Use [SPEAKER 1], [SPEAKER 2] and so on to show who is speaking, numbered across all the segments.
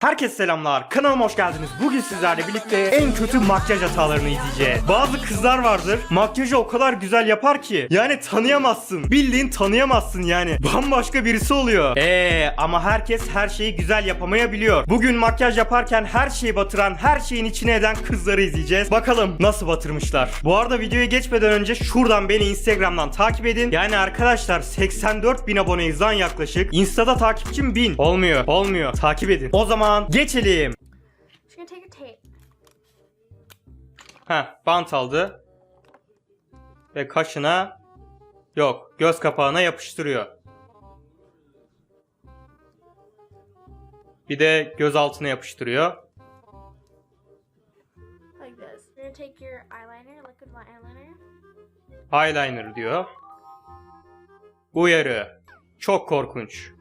[SPEAKER 1] Herkese selamlar. Kanalıma hoş geldiniz. Bugün sizlerle birlikte en kötü makyaj hatalarını izleyeceğiz. Bazı kızlar vardır. Makyajı o kadar güzel yapar ki. Yani tanıyamazsın. Bildiğin tanıyamazsın yani. Bambaşka birisi oluyor. Eee ama herkes her şeyi güzel yapamayabiliyor. Bugün makyaj yaparken her şeyi batıran, her şeyin içine eden kızları izleyeceğiz. Bakalım nasıl batırmışlar. Bu arada videoya geçmeden önce şuradan beni Instagram'dan takip edin. Yani arkadaşlar 84 bin aboneyiz lan yaklaşık. Insta'da takipçim 1000. Olmuyor. Olmuyor. Takip edin. O zaman geçelim.
[SPEAKER 2] She's gonna take a tape.
[SPEAKER 1] Heh bant aldı. Ve kaşına yok göz kapağına yapıştırıyor. Bir de göz altına yapıştırıyor.
[SPEAKER 2] Eyeliner
[SPEAKER 1] diyor. Uyarı. Çok korkunç.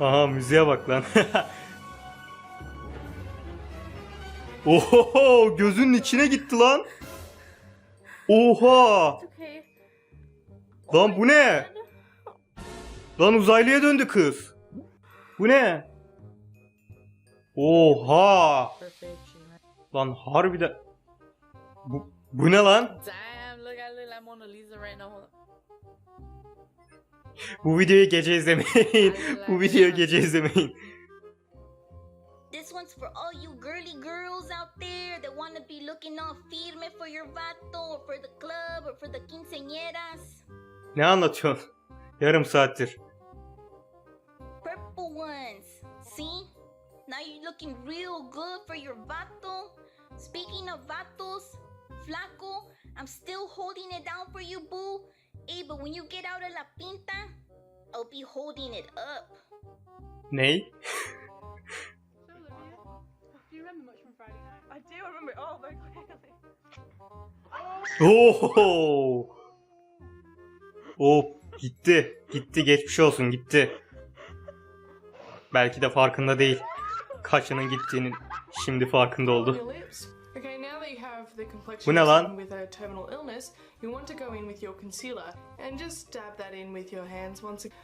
[SPEAKER 1] Aha müziğe bak lan. Oho gözünün içine gitti lan. Oha. Lan bu ne? Lan uzaylıya döndü kız. Bu ne? Oha. Lan harbiden. Bu, bu ne lan? Bu videoyu gece izlemeyin. Bu videoyu gece izlemeyin.
[SPEAKER 3] This one's for all you girly girls out there that want to be looking all firme for your vato, or for the club, or for the quinceañeras.
[SPEAKER 1] Ne anlatıyorsun? Yarım saattir.
[SPEAKER 3] Purple ones. See? Now you're looking real good for your vato. Speaking of vatos, flaco, I'm still holding it down for you, boo. Hey, but when you get out of la pinta, I'll be holding it up.
[SPEAKER 1] Ney?
[SPEAKER 4] So Olivia, do you remember much from Friday night? I do remember it all very clearly.
[SPEAKER 1] Oho. Oh gitti. Gitti geçmiş olsun gitti. Belki de farkında değil. Kaçının gittiğinin şimdi farkında oldu. Bu ne lan?
[SPEAKER 4] someone with a terminal illness, you want to go in with your concealer and just dab that in with your hands once again.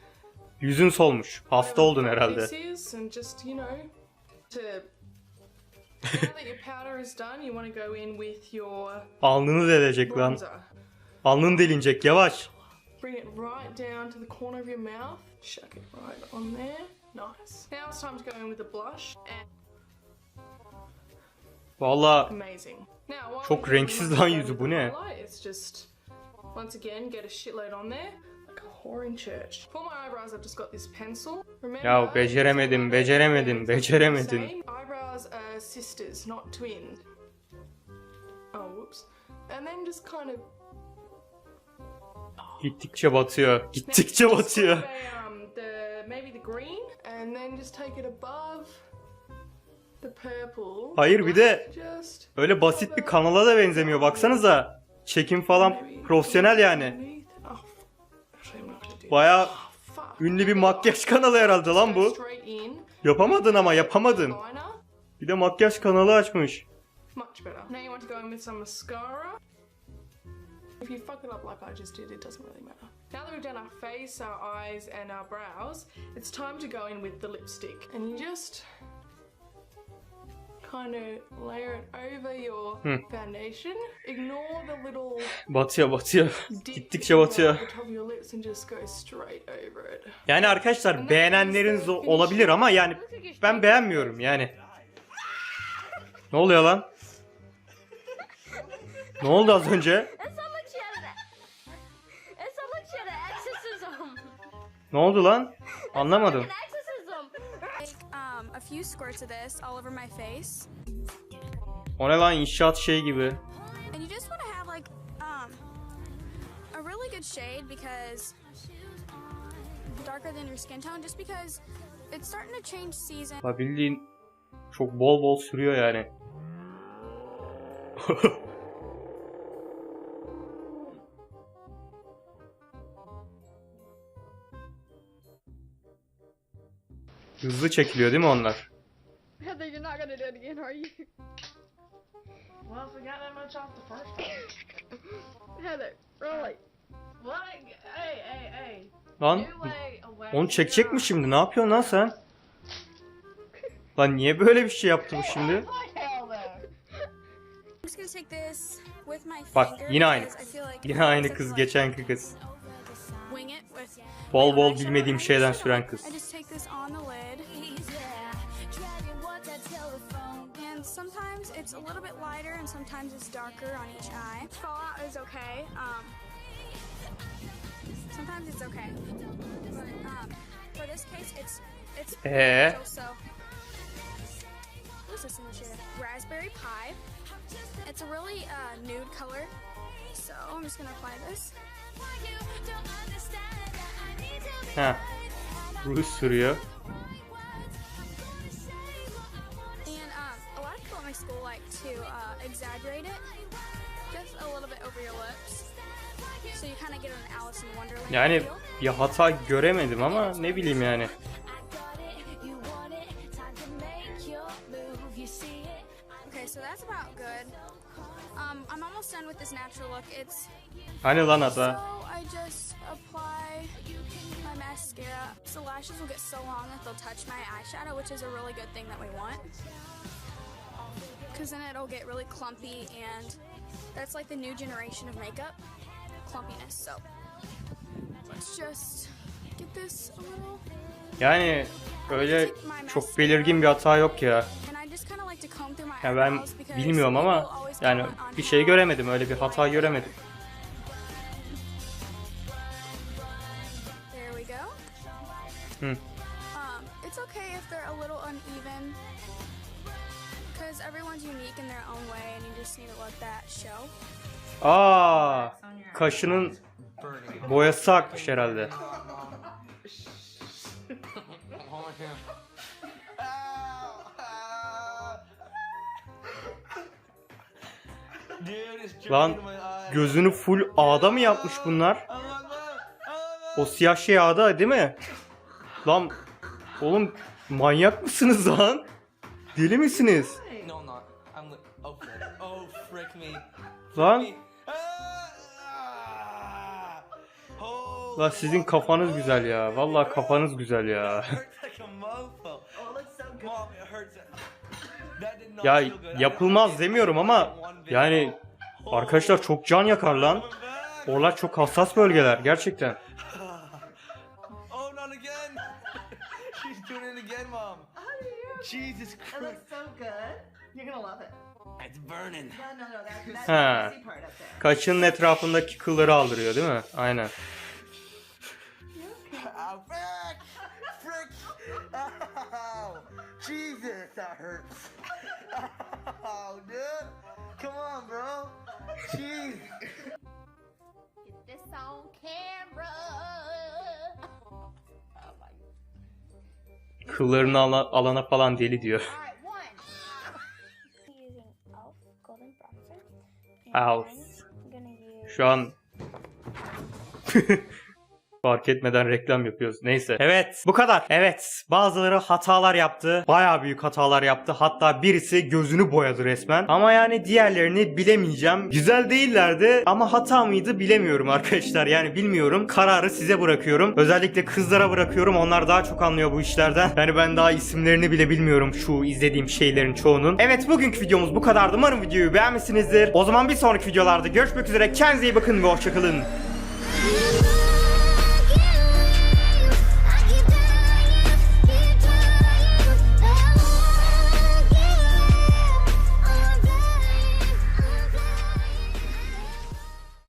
[SPEAKER 1] Yüzün solmuş. Hasta oldun herhalde. Alnını delecek lan. Alnın delinecek yavaş.
[SPEAKER 4] Bring it right down to the corner of your mouth. Shuck it right on there. Nice. Now it's time to go in with the blush. And
[SPEAKER 1] Valla Çok renksiz lan yüzü, bu ne? Ya
[SPEAKER 4] sisters, not twins. Oh,
[SPEAKER 1] gittikçe batıyor. Gittikçe batıyor. Hayır bir de öyle basit bir kanala da benzemiyor. Baksanıza. Çekim falan profesyonel yani. Baya ünlü bir makyaj kanalı herhalde lan bu. Yapamadın ama yapamadın. Bir de makyaj kanalı açmış.
[SPEAKER 4] If you fuck it up like I just did, it doesn't really matter. Now that we've done our face, our eyes, and our brows, it's time to go in with the lipstick. And you just kind of layer it over your foundation. Ignore the little
[SPEAKER 1] Batıyor batıyor. Gittikçe batıyor.
[SPEAKER 4] the top of your lips and just go straight over it.
[SPEAKER 1] Yani arkadaşlar beğenenleriniz o- olabilir ama yani ben beğenmiyorum yani. Ne oluyor lan? Ne oldu az önce?
[SPEAKER 2] It's had an. It's exorcism.
[SPEAKER 1] Ne oldu lan? Anlamadım.
[SPEAKER 2] An exorcism.
[SPEAKER 5] Um, a few squirts of this all over my face,
[SPEAKER 1] O ne lan inşaat şey gibi.
[SPEAKER 5] and you just want to have like um, a really good shade because darker than your skin tone, just because it's starting to change season.
[SPEAKER 1] Ha bildiğin çok bol bol sürüyor yani. Hızlı çekiliyor değil mi onlar?
[SPEAKER 6] Heather, you're not gonna do it again, are you?
[SPEAKER 4] Well, if we got that much off the first one.
[SPEAKER 6] Heather, really?
[SPEAKER 4] What? Hey, hey, hey.
[SPEAKER 1] Lan onu çekecek mi şimdi? Ne yapıyorsun lan sen? Lan niye böyle bir şey yaptı bu şimdi?
[SPEAKER 4] Hell there.
[SPEAKER 5] I'm just gonna take this with my
[SPEAKER 1] Bak,
[SPEAKER 5] finger
[SPEAKER 1] yine aynı kız. Yine aynı kız, geçenki kız.
[SPEAKER 5] Wing it with
[SPEAKER 1] Bol bol bilmediğim
[SPEAKER 5] I
[SPEAKER 1] şeyden süren kız.
[SPEAKER 5] I just take this on the lid. And sometimes it's a little bit lighter and sometimes it's darker on each eye. Fallout is okay. Um, sometimes it's okay. But um, for this case, it's it's
[SPEAKER 1] Ee?
[SPEAKER 5] so. What's this in the shade? Raspberry pie. It's a really uh, nude color. So I'm just gonna apply this.
[SPEAKER 1] Ha. Ruj sürüyor.
[SPEAKER 5] Um, uh, exaggerate it just a little bit over your lips. So you kind of get an Alice in Wonderland
[SPEAKER 1] Yani bir hata göremedim ama ne bileyim yani.
[SPEAKER 5] Um, I'm almost done with this natural look. It's
[SPEAKER 1] Hani lan
[SPEAKER 5] so? I just apply my mascara. So lashes will get so long that they'll touch my eyeshadow, which is a really good thing that we want. Because then it'll get really clumpy, and that's like the new generation of makeup clumpiness. So let's just get this a little.
[SPEAKER 1] Yani öyle çok belirgin bir hata yok ya.
[SPEAKER 5] And I just kind of like to comb through my
[SPEAKER 1] Ya ben bilmiyorum ama yani bir şey göremedim. Öyle bir hata göremedim.
[SPEAKER 5] There we go.
[SPEAKER 1] Hı.
[SPEAKER 5] Um, it's okay if they're
[SPEAKER 1] Lan gözünü full ağda mı yapmış bunlar? O siyah şey ağda değil mi? Lan oğlum manyak mısınız lan? Deli misiniz?
[SPEAKER 7] Oh. Oh.
[SPEAKER 1] Lan lan sizin kafanız güzel ya. Vallahi kafanız güzel ya. Ya yapılmaz demiyorum ama yani arkadaşlar çok can yakar lan. Oralar çok hassas bölgeler gerçekten.
[SPEAKER 7] Oh, not again. She's doing it again, mom. Jesus
[SPEAKER 8] It
[SPEAKER 7] Christ.
[SPEAKER 8] looks so good. You're gonna love it.
[SPEAKER 7] It's burning.
[SPEAKER 8] No, no, no. That, that's
[SPEAKER 1] Ha.
[SPEAKER 8] the easy part up there.
[SPEAKER 1] Kaşının etrafındaki kılları aldırıyor değil mi? Aynen.
[SPEAKER 7] Ow! Jesus, that hurts. Oh, dude. Come on, bro. Jeez.
[SPEAKER 2] Get this on camera.
[SPEAKER 1] Kıllarını ala- alana falan deli diyor.
[SPEAKER 2] Use
[SPEAKER 1] Şu an fark etmeden reklam yapıyoruz. Neyse. Evet bu kadar. Evet bazıları hatalar yaptı. Baya büyük hatalar yaptı. Hatta birisi gözünü boyadı resmen. Ama yani diğerlerini bilemeyeceğim. Güzel değillerdi ama hata mıydı bilemiyorum arkadaşlar. Yani bilmiyorum. Kararı size bırakıyorum. Özellikle kızlara bırakıyorum. Onlar daha çok anlıyor bu işlerden. Yani ben daha isimlerini bile bilmiyorum şu izlediğim şeylerin çoğunun. Evet bugünkü videomuz bu kadardı. Umarım videoyu beğenmişsinizdir. O zaman bir sonraki videolarda görüşmek üzere. Kendinize iyi bakın ve hoşçakalın.